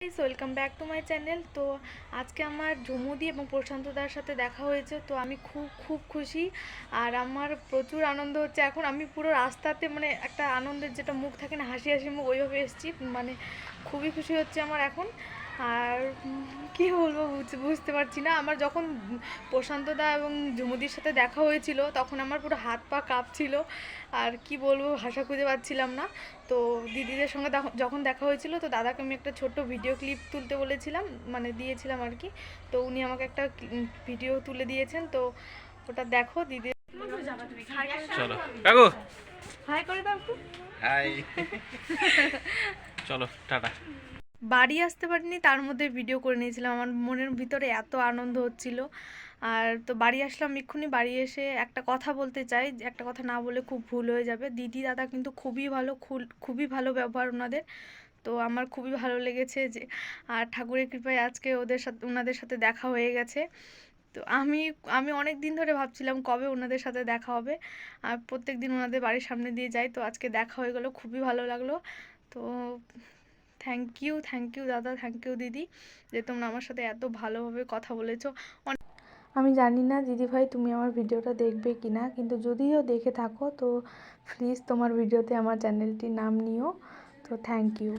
Guys welcome back to my channel তো আজকে আমার ঝুমুদি এবং প্রশান্তদার সাথে দেখা হয়েছে, তো আমি খুব খুব খুশি। আর আমার প্রচুর আনন্দ হচ্ছে। এখন আমি পুরো রাস্তাতে মানে একটা আনন্দের যেটা মুখ থাকে না, হাসি হাসি মুখ, ওইভাবে এসেছি। মানে খুবই খুশি হচ্ছে আমার এখন। আর কি বলব বুঝ- বুঝতে পারছি না। আমার যখন প্রশান্তদা এবং ঝুমুদির সাথে দেখা হয়েছিল তখন আমার পুরো হাত পা কাঁপছিল। আর কি বলব ভাষা খুঁজে পাচ্ছিলাম না। তো দিদিদের সঙ্গে যখন দেখা হয়েছিল তো দাদাকে আমি একটা ছোট্ট ভিডিও ক্লিপ তুলতে বলেছিলাম মানে দিয়েছিলাম আর কি। তো উনি আমাকে একটা ভিডিও তুলে দিয়েছেন তো ওটা দেখো দিদি চলো। কাকু! হাই করে দাও হাই চলো টাটা। বাড়ি আসতে পারিনি, তার মধ্যে ভিডিও করে নিয়েছিলাম। আমার মনের ভিতরে এত আনন্দ হচ্ছিল। আর তো বাড়ি আসলাম এক্ষুনি, বাড়ি এসে একটা কথা বলতে চাই। একটা কথা না বলে খুব ভুল হয়ে যাবে। দিদি, দাদা কিন্তু খুবই ভালো খুবই ভালো ব্যবহার ওনাদের। তো আমার খুবই ভালো লেগেছে যে, আর ঠাকুরের কৃপায় আজকে ওদের সাথে ওনাদের সাথে দেখা হয়ে গেছে। তো আমি আমি অনেক দিন ধরে ভাবছিলাম কবে ওনাদের সাথে দেখা হবে। আর প্রত্যেক দিন ওনাদের বাড়ির সামনে দিয়ে যাই। তো আজকে দেখা হয়ে গেল, খুবই ভালো লাগল। তো থ্যাংক ইউ থ্যাংক ইউ দাদা থ্যাংক ইউ দিদি যে তোমরা আমার সাথে এত ভালোভাবে কথা বলেছ। আমি জানি না দিদিভাই তুমি আমার ভিডিওটা দেখবে কি না কিন্তু যদিও দেখে থাকো তো প্লিজ তোমার ভিডিওতে আমার চ্যানেলটির নাম নিও। তো থ্যাংক ইউ